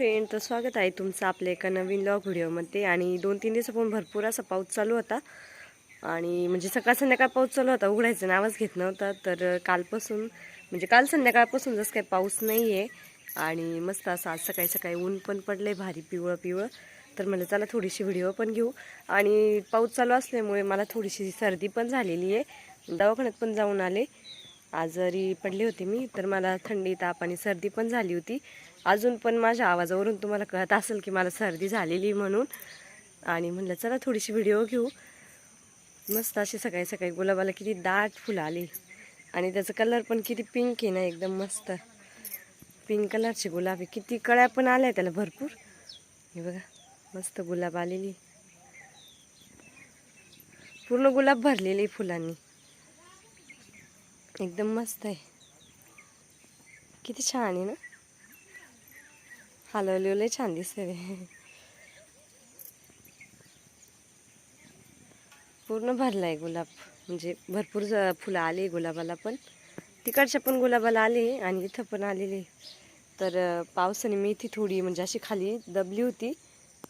Friend तर स्वागत आहे तुमचं आपल्या एका नवीन लॉग व्हिडिओमध्ये. आणि दोन तीन दिवसापासून भरपूर असा पाऊस चालू होता. आणि म्हणजे सकाळ संध्याकाळ पाऊस चालू होता उघडायचं नावच घेत नव्हता. तर कालपासून म्हणजे काल संध्याकाळपासून जसं काही पाऊस नाही आहे आणि मस्त असं आज सकाळी सकाळी ऊन पण पडलं आहे भारी पिवळं पिवळं तर मला चला थोडीशी व्हिडिओ पण घेऊ. आणि पाऊस चालू असल्यामुळे मला थोडीशी सर्दी पण झालेली आहे. दवाखान्यात पण जाऊन आले. आजारी पडले होते मी तर मला थंडी ताप आणि सर्दी पण झाली होती. अजून पण माझ्या आवाजावरून तुम्हाला कळत असेल की मला सर्दी झालेली म्हणून. आणि म्हणलं चला थोडीशी व्हिडिओ घेऊ. मस्त अशी सकाळी सकाळी गुलाबाला किती दाट फुलं आली. आणि त्याचं कलर पण किती पिंक आहे ना एकदम मस्त. पिंक कलरचे गुलाब आहे किती कळ्या पण आल्या त्याला भरपूर. हे बघा मस्त गुलाब आलेली. पूर्ण गुलाब भरलेले फुलांनी. एकदम मस्त आहे. किती छान आहे ना? हलवलेलं छान दिसते पूर्ण भरला आहे गुलाब. म्हणजे भरपूर फुलं आली गुलाबाला पण. तिकडच्या पण गुलाबाला आले आणि इथं पण आलेले. तर पावसाने मेथी थोडी म्हणजे अशी खाली दबली होती.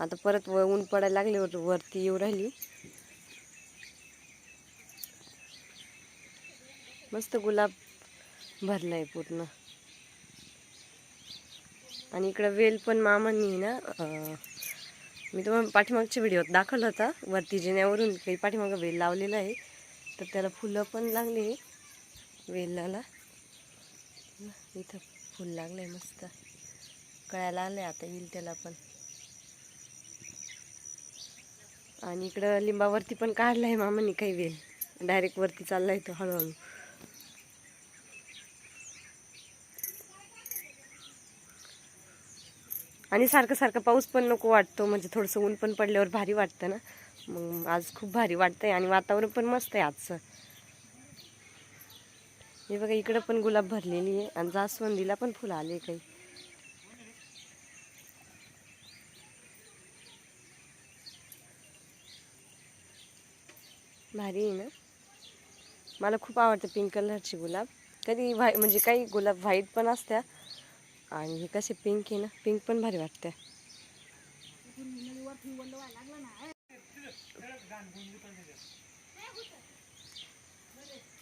आता परत व ऊन पडायला लागले वर- वरती येऊ राहिली. मस्त गुलाब भरलाय पूर्ण. आणि इकडं वेल पण मामांनी ना मी तुम्हाला पाठीमागच्या व्हिडिओत दाखवलं होता वरती जिन्यावरून काही पाठीमागं वेल लावलेला आहे तर त्याला फुलं पण लागले वेलाला. इथं फुल लागलं आहे मस्त. कळायला आलंय आता येईल त्याला पण. आणि इकडं लिंबावरती पण काढलाय मामांनी काही वेल. डायरेक्ट वरती चालला आहे तो हळूहळू. आणि सारखं सारखं पाऊस पण नको वाटतो म्हणजे थोडंसं ऊन पण पडल्यावर भारी वाटतं ना. मग आज खूप भारी वाटतं आहे आणि वातावरण पण मस्त आहे आजचं. हे बघा इकडं पण गुलाब भरलेली आहे आणि जास्वंदीला पण फुलं आले काही. भारी आहे ना? मला खूप आवडतं पिंक कलरची गुलाब. कधी व्हाई म्हणजे काही गुलाब व्हाईट पण असत्या आणि हे कसे पिंक आहे ना पिंक पण भारी वाटते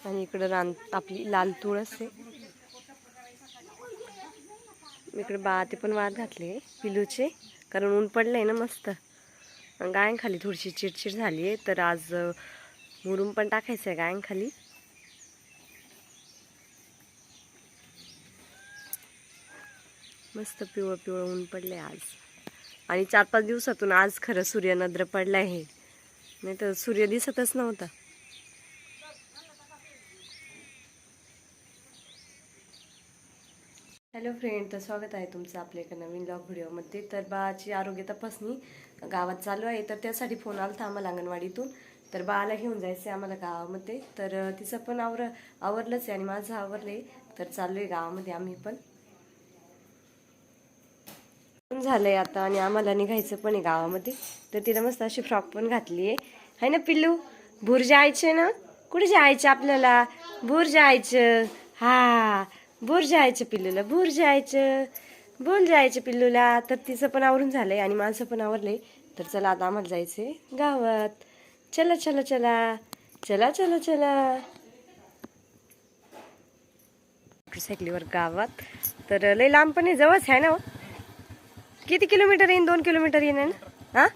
आणि इकडं रान आपली लाल तुळस आहे. इकडे बाते पण वाद घातले पिलूचे. कारण ऊन पडलंय ना मस्त. गायांखाली थोडीशी चिडचिड झाली आहे तर आज मुरुम पण टाकायचं आहे गायांखाली मस्त पिवळं पिवळं ऊन पडलं आहे आज. आणि चार पाच दिवसातून आज खरं सूर्यनद्र पडला आहे नाही तर सूर्य दिसतच नव्हता. हॅलो फ्रेंड तर स्वागत आहे तुमचं आपल्या एका नवीन लॉग व्हिडिओमध्ये. तर बाची आरोग्य तपासणी गावात चालू आहे. तर त्यासाठी फोन आला होता आम्हाला अंगणवाडीतून. तर बाळाला घेऊन जायचं आहे आम्हाला गावामध्ये. तर तिचं पण आवर आवरलंच आहे आणि माझं आवरलं आहे तर चालू आहे गावामध्ये आम्ही पण. पण आहे आता आणि आम्हाला निघायचं पण आहे गावामध्ये. तर तिला मस्त अशी फ्रॉक पण घातली आहे. है ना पिल्लू? भूर जायचे ना? कुठे जायचं आपल्याला? भूर जायचं. हा भूर जायचं पिल्लूला भूर जायचं. बोल जायचं पिल्लूला. तर तिचं पण आवरून झालं आहे आणि माझं पण आवरलंय. तर चला आता आम्हाला जायचंय गावात. चला चला चला. चला चला चला. मोटरसायकलीवर गावात. तर लय लांब पण आहे जवळच आहे ना हो? किती किलोमीटर येईन? दोन किलोमीटर येईन ना हा?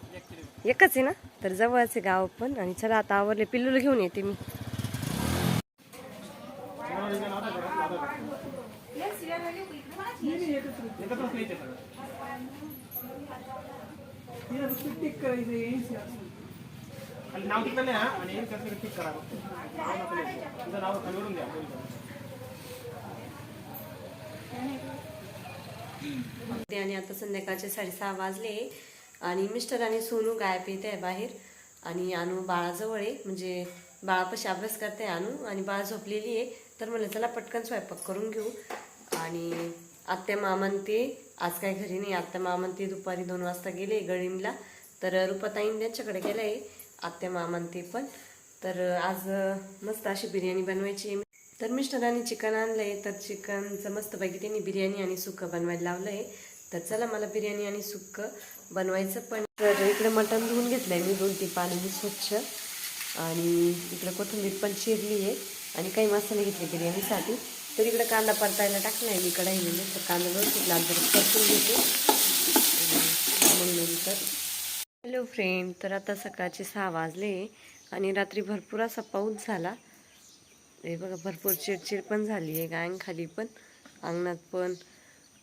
एकच आहे ना? तर जवळच आहे गाव पण. आणि चला आता आवरले पिल्लूला घेऊन येते मी. खाली नाव तिकडे लिहा आणि त्याचं टिक करा नाव नको तुझं नाव खालीवरून द्या आणि आता संध्याकाळचे साडेसहा वाजले आणि मिस्टर आणि सोनू गायब येत आहे बाहेर आणि अनु बाळाजवळ आहे. म्हणजे बाळापाशी अभ्यास करते अनु आणि बाळ झोपलेली आहे. तर म्हणलं चला पटकन स्वयंपाक करून घेऊ. आणि आत्या मामन ते आज काय घरी नाही. आत्या मामन ते दुपारी दोन वाजता गेले गळीमला तर रुपाताईन त्यांच्याकडे गेलं आहे आत्या मामन ते पण. तर आज मस्त अशी बिर्याणी बनवायची तर मिस्टरांनी चिकन आणलं आहे तर चिकनचं मस्तपैकी त्यांनी बिर्याणी आणि सुकं बनवायला लावलं आहे तर चला मला बिर्याणी आणि सुक्कं बनवायचं पण तर इकडे मटण धुवून घेतलं आहे मी दोन तीन पाण्याने स्वच्छ. आणि इकडे कोथिंबीर पण चिरली आहे आणि काही मसाले घेतले बिर्याणीसाठी. तर इकडे कांदा परतायला टाकला आहे मी कढाईमध्ये. तर कांदा व्यवस्थित लाल परतून घेते. मग नंतर हॅलो फ्रेंड तर आता सकाळचे सहा वाजले आणि रात्री भरपूर असा पाऊस झाला. हे बघा भरपूर चिडचिड पण झाली आहे गायांखाली पण अंगणात पण.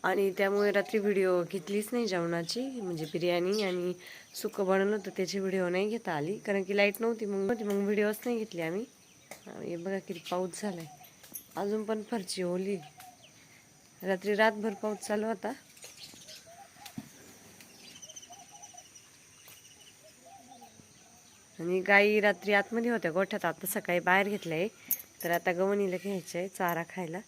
आणि त्यामुळे रात्री व्हिडिओ घेतलीच नाही जेवणाची म्हणजे बिर्याणी आणि सुकं बनवलं होतं त्याची व्हिडिओ नाही घेता आली. कारण की लाइट नव्हती मग नव्हती मग व्हिडिओच नाही घेतली आम्ही. हे बघा किती पाऊस झाला आहे अजून पण फरची ओली. रात्री रातभर पाऊस चालू होता. आणि गाई रात्री आतमध्ये होत्या गोठ्यात. आता सकाळी बाहेर घेतल्या. आहे तर आता गवणीला घ्यायचं आहे चारा खायला.